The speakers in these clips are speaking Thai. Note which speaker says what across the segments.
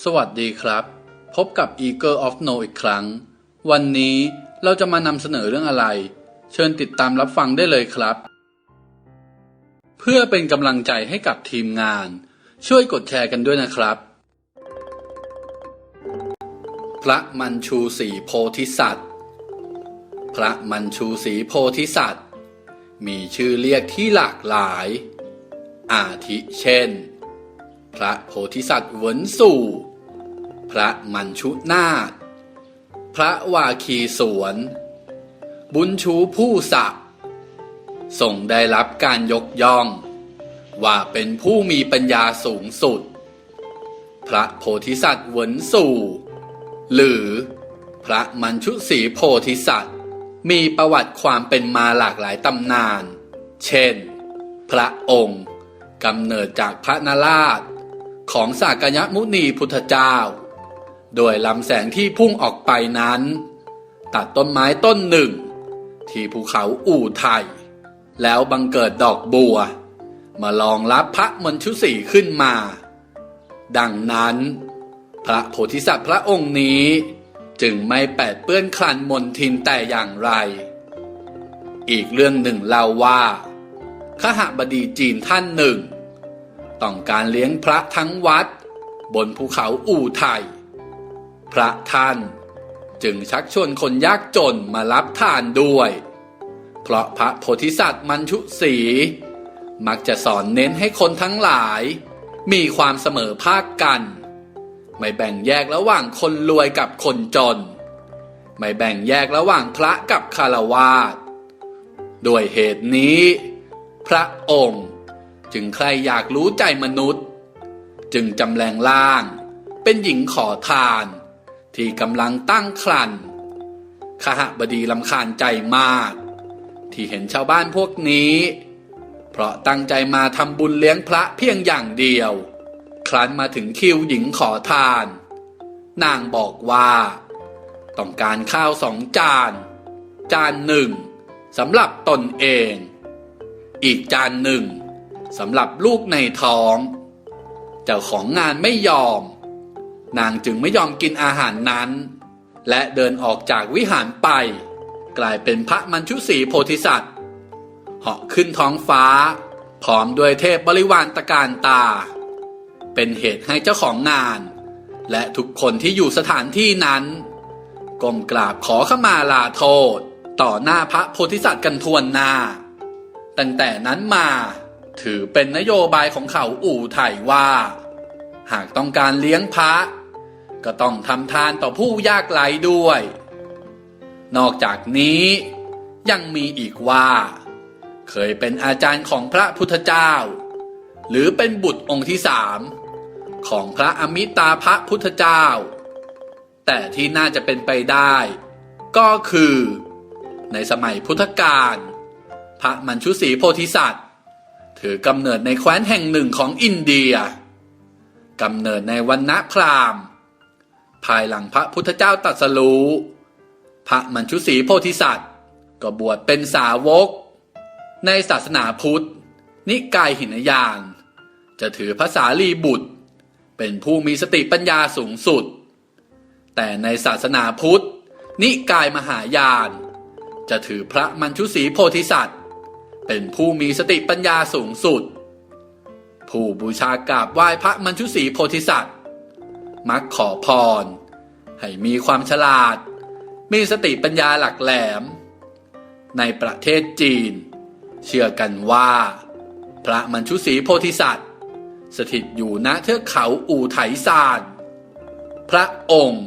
Speaker 1: สวัสดีครับ พบกับ Eagle of No อีกครั้ง วันนี้เราจะมานำเสนอเรื่องอะไร เชิญติดตามรับฟังได้เลยครับ เพื่อเป็นกำลังใจให้กับทีมงาน ช่วยกดแชร์กันด้วยนะครับ พระมัญชูศรีโพธิสัตว์ พระมัญชูศรีโพธิสัตว์ มีชื่อเรียกที่หลากหลาย อาทิเช่น พระโพธิสัตว์เหวินสู่ พระมัญชุนาถพระวาคีสวน บุญชูผู้ศักดิ์ทรงได้รับการยกย่อง ว่าเป็นผู้มีปัญญาสูงสุด พระโพธิสัตว์เหวินสู่ หรือพระมัญชุศรีโพธิสัตว์ มีประวัติความเป็นมาหลากหลายตำนาน เช่น พระองค์กำเนิดจากพระนราช ของสากยมุนีพุทธเจ้า โดยลำแสงที่พุ่งออกไปนั้น ตัดต้นไม้ต้นหนึ่ง ที่ภูเขาอู่ไทย แล้วบังเกิดดอกบัว มาลองรับพระมนชุสีขึ้นมา ดังนั้น พระโพธิสัตว์พระองค์นี้จึงไม่แปดเปื้อนคลันมนทินแต่อย่างไร อีกเรื่องหนึ่งเล่าว่าขหบดีจีนท่านหนึ่ง ต้องการเลี้ยงพระทั้งวัด บนภูเขาอู่ไทย พระท่านจึงชักชวนคนยากจนมารับทานด้วย เพราะพระโพธิสัตว์มัญชุสีมักจะสอนเน้นให้คนทั้งหลาย มีความเสมอภาคกัน ไม่แบ่งแยกระหว่างคนรวยกับคนจน ไม่แบ่งแยกระหว่างพระกับคารวาสด้วยเหตุนี้ พระองค์ จึงใครอยากรู้ใจมนุษย์ จึงจำแรงล่าง เป็นหญิงขอทาน ที่กำลังตั้งครรภ์ขหบดีลำคาญใจมาก ที่เห็นชาวบ้านพวกนี้ เพราะตั้งใจมาทำบุญเลี้ยงพระเพียงอย่างเดียว ครั้นมาถึงคิวหญิงขอทาน นางบอกว่า ต้องการข้าวสองจาน จานหนึ่งสำหรับตนเอง อีกจานหนึ่ง สำหรับลูกในท้อง เจ้าของงานไม่ยอม นางจึงไม่ยอมกินอาหารนั้น และเดินออกจากวิหารไป กลายเป็นพระมัญชุสีโพธิสัตว์เหาะขึ้นท้องฟ้า พร้อมด้วยเทพบริวารตะการตา เป็นเหตุให้เจ้าของงาน และทุกคนที่อยู่สถานที่นั้นก้มกราบขอขมาลาโทษ ต่อหน้าพระโพธิสัตว์กันทวนหน้า ตั้งแต่นั้นมา ถือเป็นนโยบายของเขาอู่ไถ่ว่า หากต้องการเลี้ยงพระ ก็ต้องทำทานต่อผู้ยากไร้ด้วย นอกจากนี้ยังมีอีกว่า เคยเป็นอาจารย์ของพระพุทธเจ้า หรือเป็นบุตรองค์ที่สามของพระอมิตาภะพุทธเจ้า แต่ที่น่าจะเป็นไปได้ ก็คือ ในสมัยพุทธกาลพระมัญชุศรีโพธิสัตว์ ถือกำเนิดในแคว้นแห่งหนึ่งของอินเดียกำเนิดในวันณพราหมณ์ ภายหลังพระพุทธเจ้าตรัสรู้ พระมัญชุศรีโพธิสัตว์ ก็บวชเป็นสาวก ในศาสนาพุทธ นิกายหินยาน จะถือภาษาลีบุตร เป็นผู้มีสติปัญญาสูงสุด แต่ในศาสนาพุทธ นิกายมหายาน จะถือพระมัญชุศรีโพธิสัตว์ เป็นผู้มีสติปัญญาสูงสุด ผู้บูชากราบไหว้พระมัญชุศรีโพธิสัตว์ มักขอพร ให้มีความฉลาด มีสติปัญญาหลักแหลม ในประเทศจีน เชื่อกันว่า พระมัญชุศรีโพธิสัตว์ สถิตอยู่ณเทือกเขาอู่ไถซานพระองค์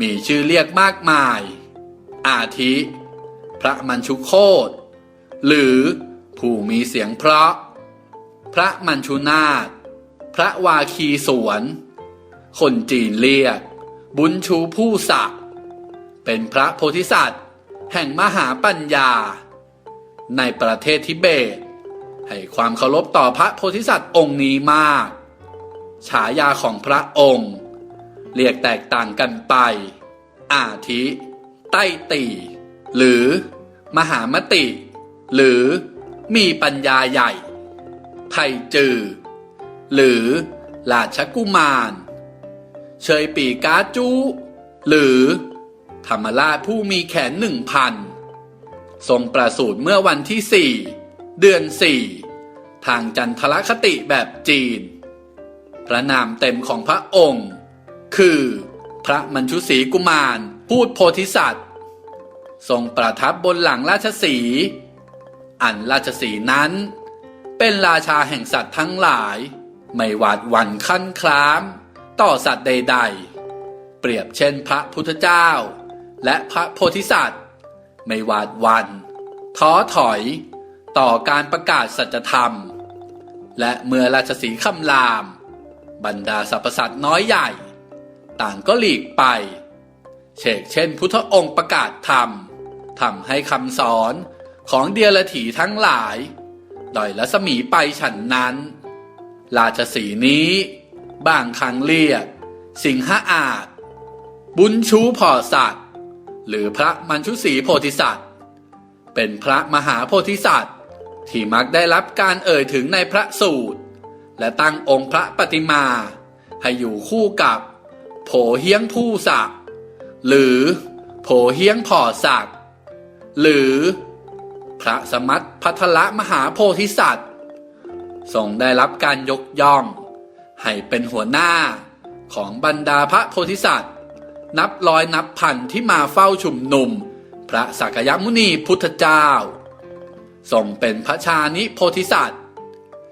Speaker 1: มีชื่อเรียกมากมาย อาทิ พระมัญชุโคต หรือผู้มีเสียงเพราะ พระมัญชุนาถพระวาคีสวน คนจีนเรียก บุญชูผู้ศักดิ์เป็นพระโพธิสัตว์ แห่งมหาปัญญา ในประเทศทิเบต ให้ความเคารพต่อพระโพธิสัตว์องค์นี้มาก ฉายาของพระองค์ เรียกแตกต่างกันไป อาทิ ใต้ตีหรือ มหามติ หรือมีปัญญาใหญ่ ไทจือ หรือราชกุมาร เชยปีกาจู หรือธรรมราชผู้มีแขนหนึ่งพัน ทรงประสูติเมื่อวันที่สี่เดือนสี่ทางจันทรคติแบบจีน พระนามเต็มของพระองค์ คือพระมัญชุศรีกุมารพูดโพธิสัตว์ ทรงประทับบนหลังราชสี อันราชสีนั้น เป็นราชาแห่งสัตว์ทั้งหลาย ไม่หวาดหวั่นขั้นคราม ต่อสัตว์ใด ๆ เปรียบเช่นพระพุทธเจ้า และพระโพธิสัตว์ ไม่หวาดหวันท้อถอยต่อการประกาศสัจธรรม และเมื่อราชสีคำราม บรรดาสรรพสัตว์น้อยใหญ่ ต่างก็หลีกไปเชกเช่นพุทธองค์ประกาศธรรมทำให้คำสอน ของเดียรถีทั้งหลายดอยละสมีไปฉันนั้น ราชสีนี้บางครั้งเรียก สิงหอาจ บุญชูพอสัตว์ หรือพระมัญชุศรีโพธิสัตว์ เป็นพระมหาโพธิสัตว์ ที่มักได้รับการเอ่ยถึงในพระสูตร และตั้งองค์พระปฏิมา ให้อยู่คู่กับ โผเฮียงผู้ศักดิ์หรือโผเฮียงผ่อศักดิ์หรือ พระสมัตพัทละมหาโพธิสัตว์ทรงได้รับการยกย่อง ให้เป็นหัวหน้าของบรรดาพระโพธิสัตว์ นับร้อยนับพันที่มาเฝ้าชุมนุม พระสักยมุนีพุทธเจ้าทรงเป็นพระชานิโพธิสัตว์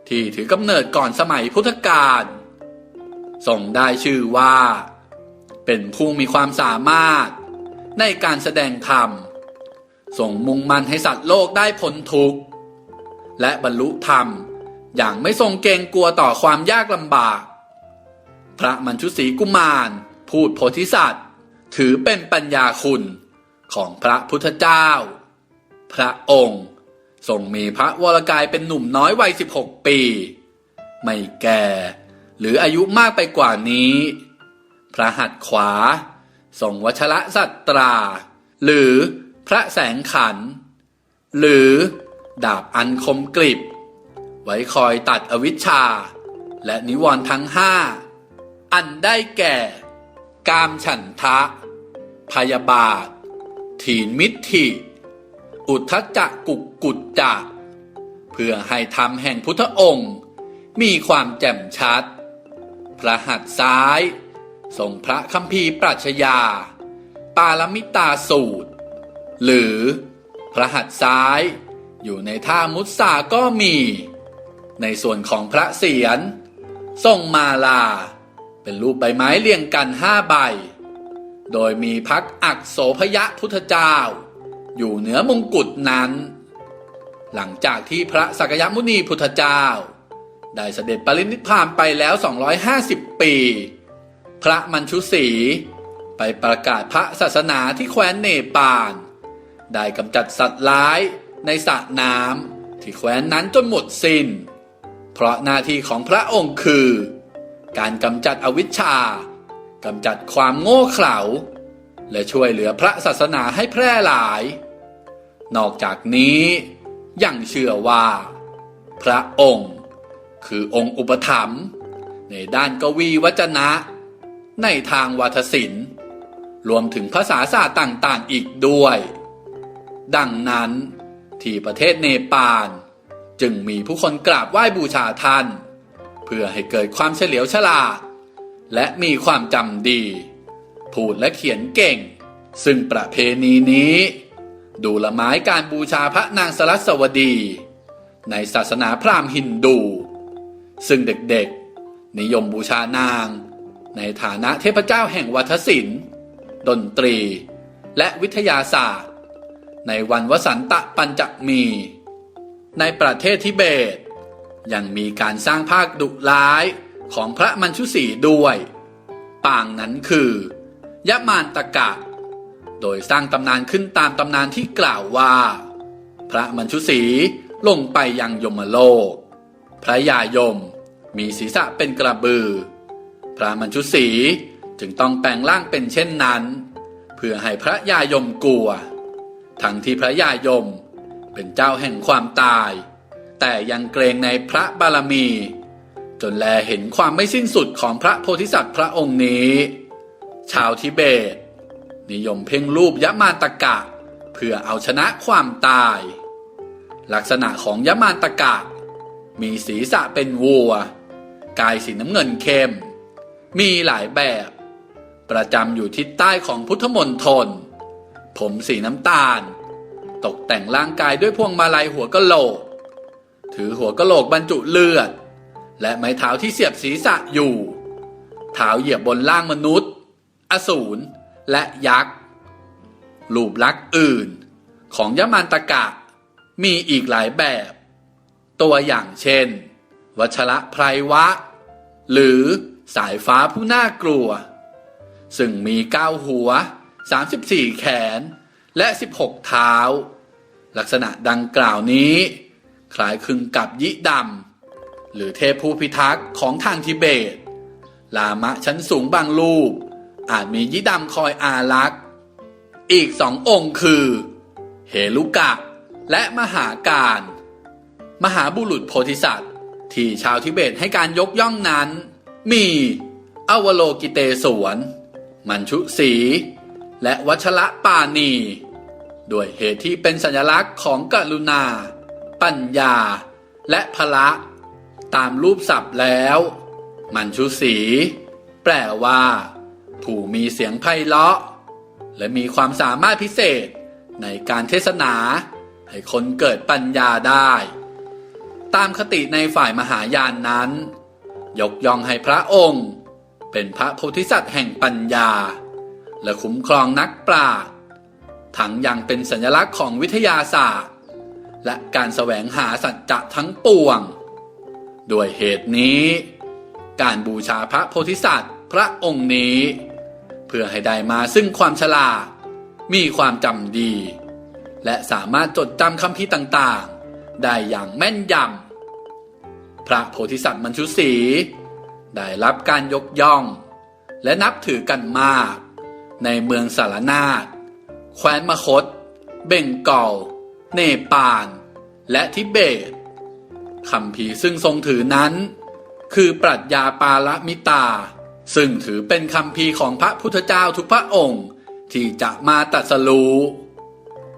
Speaker 1: ที่ถือกำเนิดก่อนสมัยพุทธกาลทรงได้ชื่อว่า เป็นผู้มีความสามารถในการแสดงธรรม ทรงมุ่งมั่นให้สัตว์โลกได้พ้นทุกข์ และบรรลุธรรมอย่างไม่ทรงเกรงกลัวต่อความยากลำบาก พระมัญชุศรีกุมาร พูดโพธิสัตว์ ถือเป็นปัญญาคุณของพระพุทธเจ้า พระองค์ทรงมีพระวรกายเป็นหนุ่มน้อยวัย 16 ปี ไม่แก่หรืออายุมากไปกว่านี้ พระหัตถ์ขวาทรงวัชระสัตรา หรือ พระแสงขัน หรือดาบอันคมกริบ ไว้คอยตัดอวิชชา และนิวรณ์ทั้งห้า อันได้แก่ กามฉันทะ พยาบาท ถีนมิถิ อุทธจักกุกกุจจะ เพื่อให้ธรรมแห่งพุทธองค์ มีความแจ่มชัด พระหัตถ์ซ้ายทรงพระคัมภีร์ปรัชญา ปาลมิตาสูตร หรือพระหัตถ์ซ้าย อยู่ในท่ามุสาก็มี ในส่วนของพระเสียรทรงมาลา เป็นรูปใบไม้เรียงกันห้าใบ โดยมีพักอักโสพยะพุทธเจ้า อยู่เหนือมงกุฎนั้น หลังจากที่พระสักยมุนีพุทธเจ้า ได้เสด็จปรินิพพานไปแล้ว 250 ปี พระมัญชุศรีไปประกาศพระศาสนาที่แคว้นเนปาล ได้กำจัดสัตว์ร้ายในสระน้ำที่แคว้นนั้นจนหมดสิน้น เพราะหน้าที่ของพระองค์คือ การกำจัดอวิชชากำจัดความโง่เขลา และช่วยเหลือพระศาสนาให้แพร่หลาย นอกจากนี้ยังเชื่อว่า พระองค์คือองค์อุปถัมภ์ในด้านกวีวจนะ ในทางวัฒศิลป์ รวมถึงภาษาศาสตร์ต่าง ๆ อีกด้วย ดังนั้น ที่ประเทศเนปาลจึงมีผู้คนกราบไหว้บูชาท่าน เพื่อให้เกิดความเฉลียวฉลาด และมีความจำดี พูดและเขียนเก่ง ซึ่งประเพณีนี้ ดูละไม้การบูชาพระนางสรัสวดี ในศาสนาพราหมณ์ฮินดู ซึ่งเด็กๆ นิยมบูชานาง ในฐานะเทพเจ้าแห่งวัฒศิลป์ ดนตรี และวิทยาศาสตร์ ในวันวสันตะปัญจมี ในประเทศทิเบต ยังมีการสร้างภาคดุร้ายของพระมัญชุศรีด้วย ปางนั้นคือยะมานตะกะ โดยสร้างตำนานขึ้นตามตำนานที่กล่าวว่า พระมัญชุศรีลงไปยังยมโลก พระยายมมีศีรษะเป็นกระบือ พระมัญชุศรีจึงต้องแปลงร่างเป็นเช่นนั้น เพื่อให้พระยายมกลัว ทั้งที่พระยายมเป็นเจ้าแห่งความตาย แต่ยังเกรงในพระบารมี จนแลเห็นความไม่สิ้นสุดของพระโพธิสัตว์พระองค์นี้ ชาวทิเบต นิยมเพ่งรูปยะมานตะกะ เพื่อเอาชนะความตาย ลักษณะของยะมานตะกะ มีศีรษะเป็นวัว กายสีน้ำเงินเข้ม มีหลายแบบ ประจำอยู่ทิศใต้ของพุทธมณฑล ผมสีน้ำตาล ตกแต่งร่างกายด้วยพวงมาลัยหัวกะโหลก ถือหัวกะโหลกบรรจุเลือด และไม้เท้าที่เสียบศีรษะอยู่ เท้าเหยียบบนล่างมนุษย์ อสูร และยักษ์รูปลักษณ์อื่น ของยมันตะกะ มีอีกหลายแบบ ตัวอย่างเช่น วัชระไพรวะ หรือสายฟ้าผู้น่ากลัว ซึ่งมีเก้าหัว 34 แขน และ 16 เท้า ลักษณะดังกล่าวนี้ คล้ายคลึงกับยิดำหรือเทพผู้พิทักษ์ของทางทิเบต ลามะชั้นสูงบางรูป อาจมียิดำคอยอารักษ์ อีกสององค์คือ เฮลุกะ และมหาการ มหาบุรุษโพธิสัตว์ที่ชาวทิเบตให้การยกย่องนั้น มี อวโลกิเตศวน มัญชุสี และวัชระปานีด้วยเหตุที่เป็นสัญลักษณ์ของกรุณา ปัญญา และพละ ตามรูปศัพท์แล้ว มัญชุสี แปลว่า ผู้มีเสียงไพเราะ และมีความสามารถพิเศษในการเทศนา ให้คนเกิดปัญญาได้ ตามคติในฝ่ายมหายานนั้น ยกย่องให้พระองค์ เป็นพระโพธิสัตว์แห่งปัญญา และคุ้มครองนักปราชญ์ทั้งยังเป็นสัญลักษณ์ของวิทยาศาสตร์ และการแสวงหาสัจจะทั้งปวง ด้วยเหตุนี้ การบูชาพระโพธิสัตว์พระองค์นี้ เพื่อให้ได้มาซึ่งความฉลาด มีความจำดี และสามารถจดจำคำพีต่างๆ ได้อย่างแม่นยำพระโพธิสัตว์มัญชุสีได้รับการยกย่อง และนับถือกันมาก ในเมืองสารนาฏแคว้นมคต เบงกอล เนปาล และทิเบตคำพีซึ่งทรงถือนั้น คือปรัชญาปาละมิตา ซึ่งถือเป็นคำพีของพระพุทธเจ้าทุกพระองค์ ที่จะมาตรัสรู้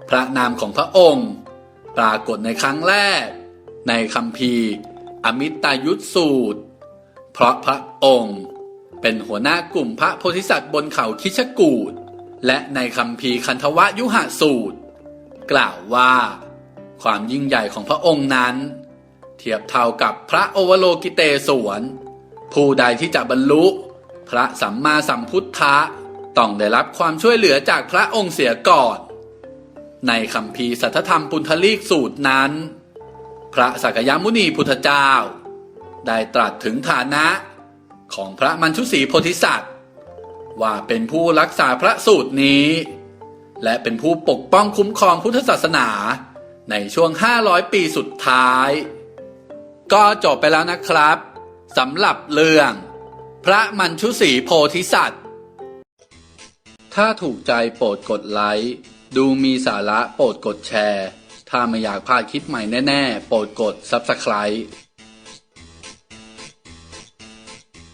Speaker 1: พระนามของพระองค์ ปรากฏในครั้งแรก ในคำพีอมิตายุทธสูตร เพราะพระองค์ เป็นหัวหน้ากลุ่มพระโพธิสัตว์บนเขาคิชกูดและในคำพีร์คันธวะยุหะสูตร กล่าวว่า ความยิ่งใหญ่ของพระองค์นั้น เทียบเท่ากับพระโอวโลกิเตศวน ผู้ใดที่จะบรรลุ พระสัมมาสัมพุทธะต้องได้รับความช่วยเหลือจากพระองค์เสียก่อน ในคำพีร์สัทธธรรมปุณทลีกสูตรนั้น พระสักยมุนีพุทธเจ้า ได้ตรัสถึงฐานะ ของพระมัญชุสีโพธิสัตว์ ว่าเป็นผู้รักษาพระสูตรนี้ และเป็นผู้ปกป้องคุ้มครองพุทธศาสนาในช่วง 500 ปีสุดท้าย ก็จบไปแล้วนะครับสำหรับเรื่อง พระมัญชุสีโพธิสัตว์ ถ้าถูกใจโปรดกดไลค์ดูมีสาระโปรดกดแชร์ ถ้าไม่อยากพลาดคลิปใหม่แน่ ๆ โปรดกด Subscribe